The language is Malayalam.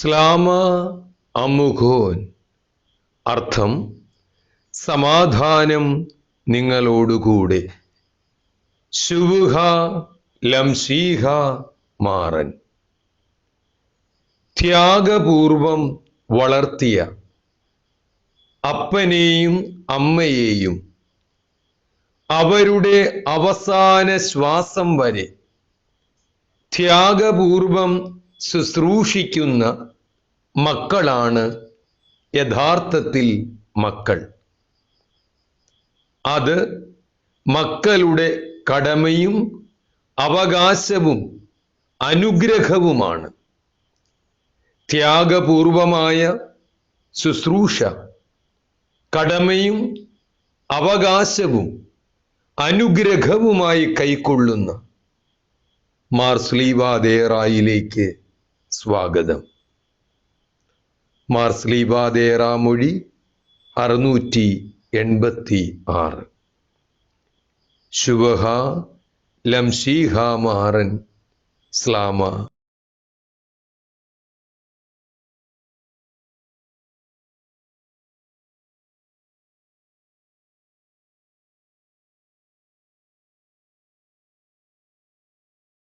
സ്ലാമ അമുഖോൻ. അർത്ഥം സമാധാനം നിങ്ങളോടുകൂടെ. ശുഭുഹ ലംശീഹ മാറൻ. ത്യാഗപൂർവം വളർത്തിയ അപ്പനെയും അമ്മയെയും അവരുടെ അവസാന ശ്വാസം വരെ ത്യാഗപൂർവം ശുശ്രൂഷിക്കുന്ന മക്കളാണ് യഥാർത്ഥത്തിൽ മക്കൾ. അത് മക്കളുടെ കടമയും അവകാശവും അനുഗ്രഹവുമാണ്. ത്യാഗപൂർവമായ ശുശ്രൂഷ കടമയും അവകാശവും അനുഗ്രഹവുമായി കൈക്കൊള്ളുന്ന മാർസ്ലീവാദേറായിലേക്ക് സ്വാഗതം. മാർസ്ലീബാദേറാമൊഴി അറുന്നൂറ്റി എൺപത്തി ആറ് ശുഭഹ ലംഷീഹ മാറൻ സ്ലാമ.